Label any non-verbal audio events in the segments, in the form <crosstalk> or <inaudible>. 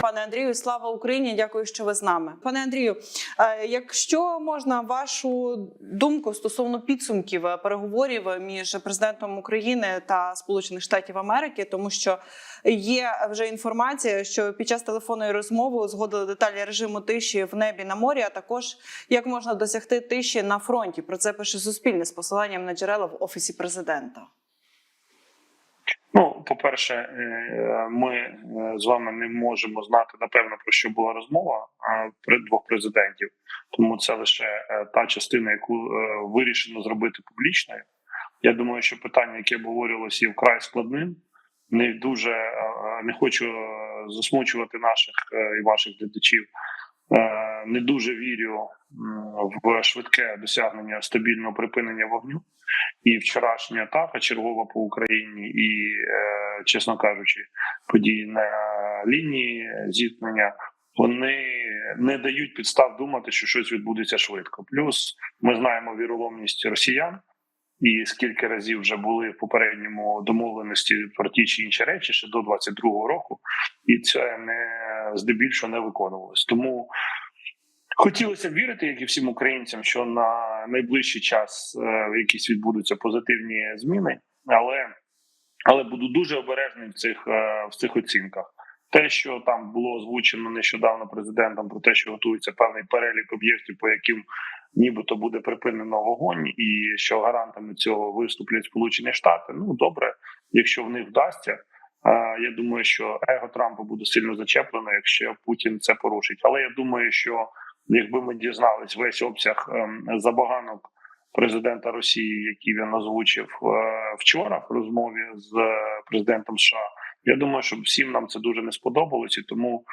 Пане Андрію, слава Україні! Дякую, що ви з нами. Пане Андрію, е, якщо можна вашу думку стосовно підсумків е, переговорів між президентом України та Сполучених Штатів Америки, тому що є вже інформація, що під час телефонної розмови узгодили деталі режиму тиші в небі на морі, а також як можна досягти тиші на фронті. Про це пише Суспільне з посиланням на джерела в офісі президента. Ну, по-перше, е, ми е, з вами не можемо знати напевно про що була розмова при двох президентів, тому це лише е, та частина, яку вирішено зробити публічною. Я думаю, що питання, яке обговорювалося, є вкрай складним. Не дуже не хочу засмучувати наших і ваших глядачів. Не дуже вірю в швидке досягнення стабільного припинення вогню. І вчорашня атака чергова по Україні, і, е, чесно кажучи, події на лінії зіткнення вони не дають підстав думати, що щось відбудеться швидко. Плюс ми знаємо віроломність росіян, і скільки разів вже були в попередньому домовленості про ті чи інші речі ще до 22-го року, і це не здебільшого не виконувалось. Тому Хотілося б вірити, як і всім українцям, що на найближчий час е, якісь відбудуться позитивні зміни, але але буду дуже обережним в цих е, в цих оцінках. Те, що там було озвучено нещодавно президентом, про те, що готується певний перелік об'єктів, по яким нібито буде припинено вогонь, і що гарантами цього виступлять Сполучені Штати. Ну добре, якщо в них вдасться. Е, Я думаю, що его Трампа буде сильно зачеплено, якщо Путін це порушить. Але я думаю, що якби ми дізнались весь обсяг ем, забаганок президента Росії, який він озвучив е, вчора в розмові з е, президентом США, я думаю, що всім нам це дуже не сподобалось, і тому,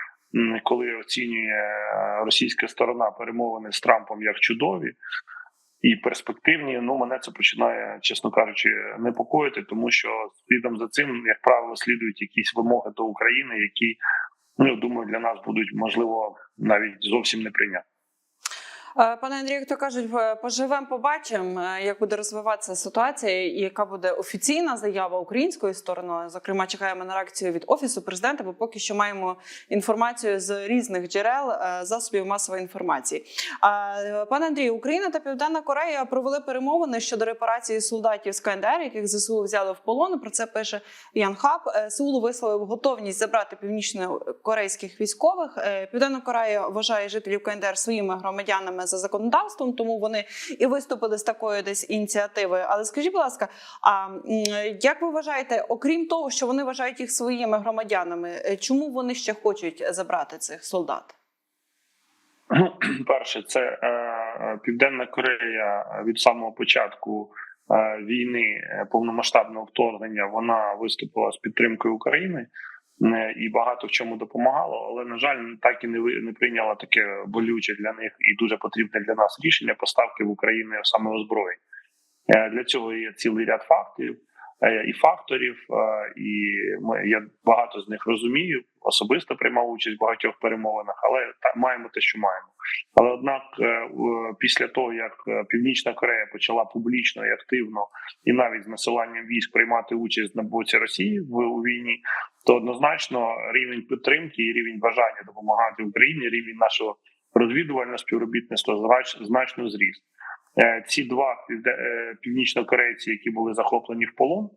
коли оцінює е, російська сторона перемовини з Трампом як чудові. І перспективні, ну мене це починає, чесно кажучи, непокоїти, тому що слідом за цим, як правило, слідують якісь вимоги до України, які ну думаю, для нас будуть можливо навіть зовсім неприйнятні. Е, Пане Андрію, як то кажуть, е, поживемо, побачимо, е, як буде розвиватися ситуація, і яка буде офіційна заява української сторони. Зокрема, чекаємо на реакцію від офісу президента, бо поки що маємо інформацію з різних джерел засобів масової інформації. Пане Андрію, Україна та Південна Корея провели перемовини щодо репарації солдатів з КНДР, яких ЗСУ взяли в полон. Про це пише Ян Хаб. Сеул висловив готовність забрати північнокорейських військових. Південна Корея вважає жителів КНДР своїми громадянами за законодавством, тому вони і виступили з такою десь ініціативою. Але скажіть, будь ласка, а як ви вважаєте, окрім того, що вони вважають їх своїми громадянами, е, чому вони ще хочуть забрати цих солдат? <clears throat> Перше, це е, Південна Корея від самого початку е, війни е, повномасштабного вторгнення вона виступила з підтримкою України. І багато в чому допомагало, але на жаль, так і не не прийняла таке болюче для них і дуже потрібне для нас рішення поставки в Україну саме озброєнь. Е, для цього є цілий ряд фактів і факторів, і ми я багато з них розумію. Особисто приймав участь в багатьох перемовинах, але та маємо те, що маємо. Але однак, після того як Північна Корея почала публічно і активно, і навіть з насиланням військ приймати участь на боці Росії в у війні, то однозначно рівень підтримки і рівень бажання допомагати Україні, рівень нашого розвідувального співробітництва значно зріс. Е, ці два е, північнокорейці, які були захоплені в полон,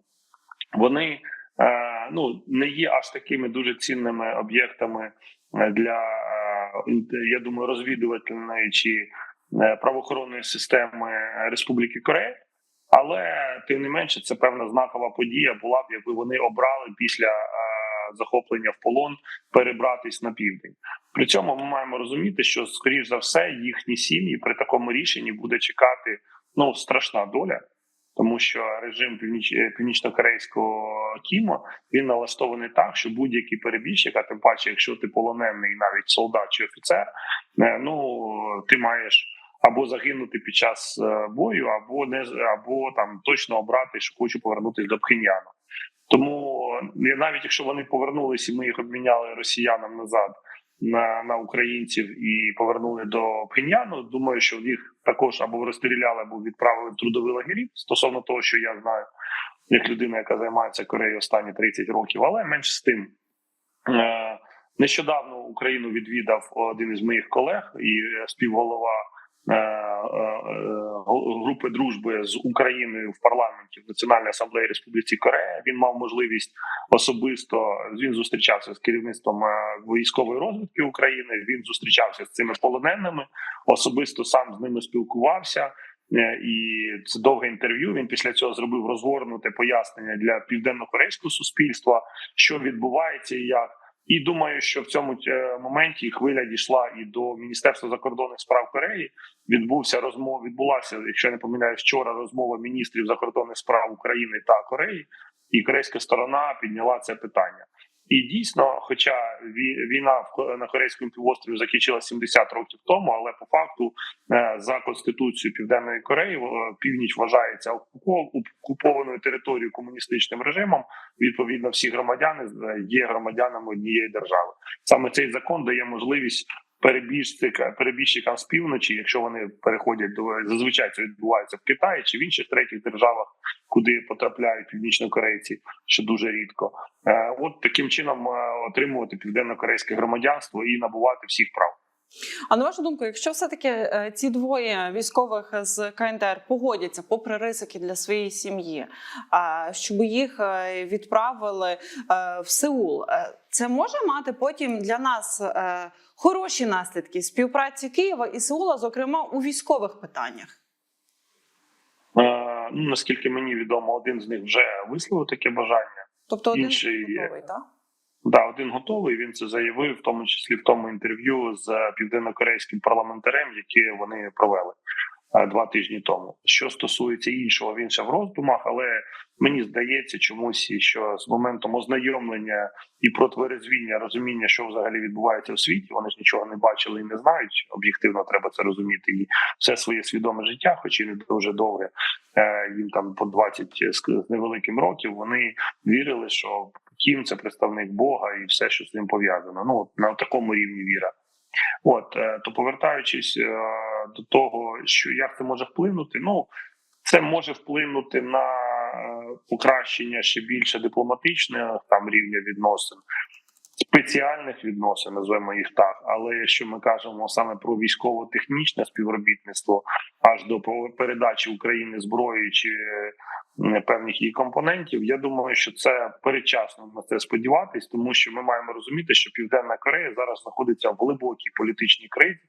вони е, ну не є аж такими дуже цінними об'єктами для я думаю, розвідувальної чи правоохоронної системи Республіки Корея. Але тим не менше, це певна знакова подія була б, якби вони обрали після захоплення в полон перебратись на південь. При цьому ми маємо розуміти, що скоріш за все їхні сім'ї при такому рішенні буде чекати ну страшна доля. Тому що режим північ північно-корейського Кімо він налаштований так, що будь-який перебіжчик, тим паче, якщо ти полонений, навіть солдат чи офіцер, е, ну ти маєш або загинути під час е, бою, або не або там точно обрати, що хочу повернутися до Пхеньяну. Тому навіть якщо вони повернулися, і ми їх обміняли росіянам назад на на українців і повернули до Пхеньяну, думаю, що їх також або розстріляли, або відправили в трудовий лагері стосовно того, що я знаю, як людина, яка займається Кореєю останні 30 років, але менш з тим. Е, Нещодавно Україну відвідав один із моїх колег і співголова е, е, е, групи дружби з Україною в парламенті в Національній асамблеї Республіці Корея. Він мав можливість особисто він зустрічався з керівництвом е, військової розвідки України. Він зустрічався з цими полоненими, особисто сам з ними спілкувався. Е, І це довге інтерв'ю. Він після цього зробив розгорнуте пояснення для південно-корейського суспільства, що відбувається і як. І думаю, що в цьому е, моменті хвиля дійшла і до Міністерства закордонних справ Кореї. Відбувся розмова. Відбулася, якщо не помиляюсь, вчора розмова міністрів закордонних справ України та Кореї, і корейська сторона підняла це питання. І дійсно, хоча ві- війна на корейському півострові закінчилася 70 років тому, але по факту е, за конституцією Південної Кореї північ вважається окупованою територією комуністичним режимом. Відповідно, всі громадяни е, є громадянами однієї держави. Саме цей закон дає можливість перебіжцика перебіжчикам з півночі, якщо вони переходять до зазвичай це відбувається в Китаї чи в інших третіх державах, куди потрапляють північнокорейці, що дуже рідко. Е, От таким чином е, отримувати південно-корейське громадянство і набувати всіх прав. А на вашу думку, якщо все-таки е, ці двоє військових з КНДР погодяться, попри ризики для своєї сім'ї, щоб їх е, відправили е, в Сеул, це може мати потім для нас хороші наслідки співпраці Києва і Сеула, зокрема у військових питаннях? Ну наскільки мені відомо, один з них вже висловив таке бажання. Тобто один Інший готовий, так? Да, один готовий. Він це заявив, в тому числі в тому інтерв'ю з південно-корейським парламентарем, яке вони провели е, два тижні тому. Що стосується іншого, він ще в роздумах, але мені здається, чомусь, що з моментом ознайомлення і протверезвіння, розуміння, що взагалі відбувається в світі, вони ж нічого не бачили і не знають. Об'єктивно треба це розуміти. І все своє свідоме життя, хоч і не дуже довге, е, їм там по 20 з з невеликим років. Вони вірили, що Кім це представник Бога і все, що з ним пов'язано. Ну от на такому рівні віра. От е, то повертаючись е, до того, що як це може вплинути, ну це може вплинути на е, покращення ще більше дипломатичних там рівня відносин, спеціальних відносин, назвемо їх так. Але якщо ми кажемо саме про військово-технічне співробітництво, аж до передачі України зброї чи певних її компонентів, я думаю, що це передчасно на це сподіватись, тому що ми маємо розуміти, що Південна Корея зараз знаходиться в глибокій політичній кризі.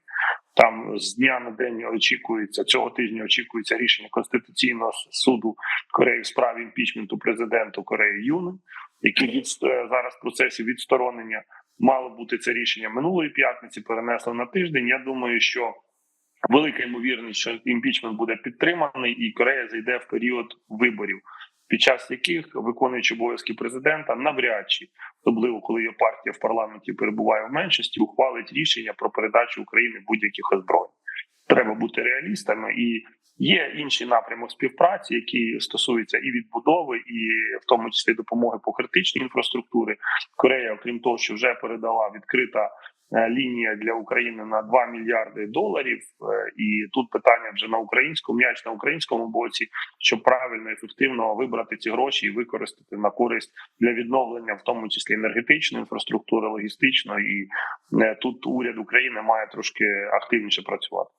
Там з дня на день очікується цього тижня. Очікується рішення конституційного суду Кореї в справі імпічменту президенту Кореї Юни, який від е, зараз в процесі відсторонення мало бути це рішення минулої п'ятниці. Перенесло на тиждень. Я думаю, що велика ймовірність, що імпічмент буде підтриманий, і Корея зайде в період виборів, під час яких виконуючи обов'язки президента, навряд чи особливо коли його партія в парламенті перебуває в меншості, ухвалить рішення про передачу України будь-яких озброєнь. Треба бути реалістами і. Є інший напрямок співпраці, які стосуються і відбудови, і в тому числі допомоги по критичній інфраструктурі. Корея, окрім того, що вже передала відкрита лінія для України на 2 мільярди доларів. Е, І тут питання вже на українському м'яч на українському боці, щоб правильно ефективно вибрати ці гроші і використати на користь для відновлення, в тому числі енергетичної інфраструктури, логістичної. І е, тут уряд України має трошки активніше працювати.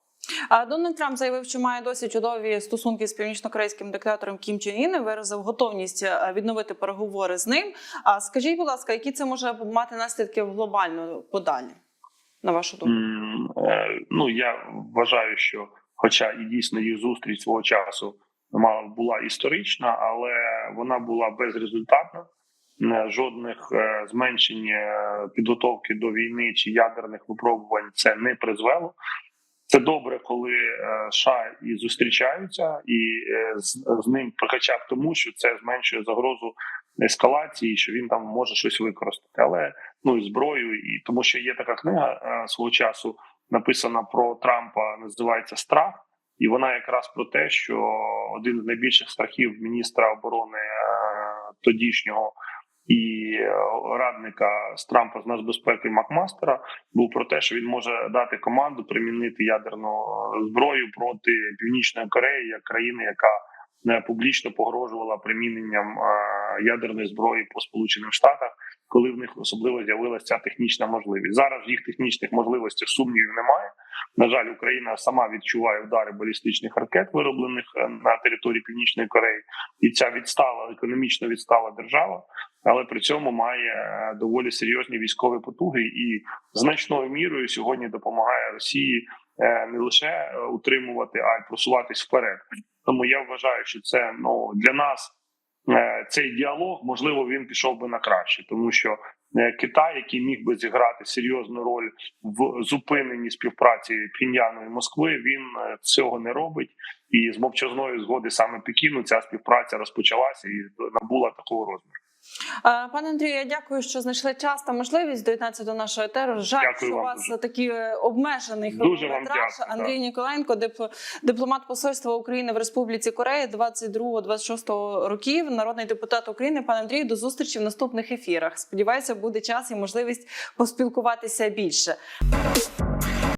Дональд Трамп заявив, що має досить чудові стосунки з північно-корейським диктатором Кім Чен Ін виразив готовність е, відновити переговори з ним. А скажіть, будь ласка, які це може мати наслідки глобально подалі? На вашу думку? Е, Ну я вважаю, що, хоча і дійсно їх зустріч свого часу була історична, але вона була безрезультатна. Е, Жодних е, зменшень підготовки до війни чи ядерних випробувань це не призвело. Це добре, коли США і зустрічаються, і з, з ним хоча б тому, що це зменшує загрозу ескалації, що він там може щось використати, але ну і зброю, і тому що є така книга е, свого часу написана про Трампа, називається Страх, і вона якраз про те, що один з найбільших страхів міністра оборони е, тодішнього і е, радника з Трампа з нацбезпеки Макмастера був про те, що він може дати команду примінити ядерну зброю проти Північної Кореї як країни, яка публічно погрожувала приміненням ядерної зброї по Сполученим Штатах, коли в них особливо з'явилася ця технічна можливість. Зараз їх технічних можливостях сумнівів немає. На жаль, Україна сама відчуває удари балістичних ракет, вироблених е, на території Північної Кореї, і ця відстала економічно відстала держава, але при цьому має е, доволі серйозні військові потуги і значною мірою сьогодні допомагає Росії е, не лише утримувати, а й просуватись вперед. Тому я вважаю, що це ну для нас е, цей діалог можливо він пішов би на краще, тому що е, Китай, який міг би зіграти серйозну роль в зупиненні співпраці Пхеньяну і Москви, він е, цього не робить. І з мовчазної згоди саме Пекіну ця співпраця розпочалася і набула такого розміру. Е, Пане Андрію, я дякую, що знайшли час та можливість доєднатися до нашого етеру. Жаль, Дякую що у вас дуже. такий е, обмежений хронометраж. Андрій Ніколенко, дип- дипломат Посольства України в Республіці Корея 22-26 років, народний депутат України. Пане Андрію, до зустрічі в наступних ефірах. Сподіваюся, буде час і можливість поспілкуватися більше.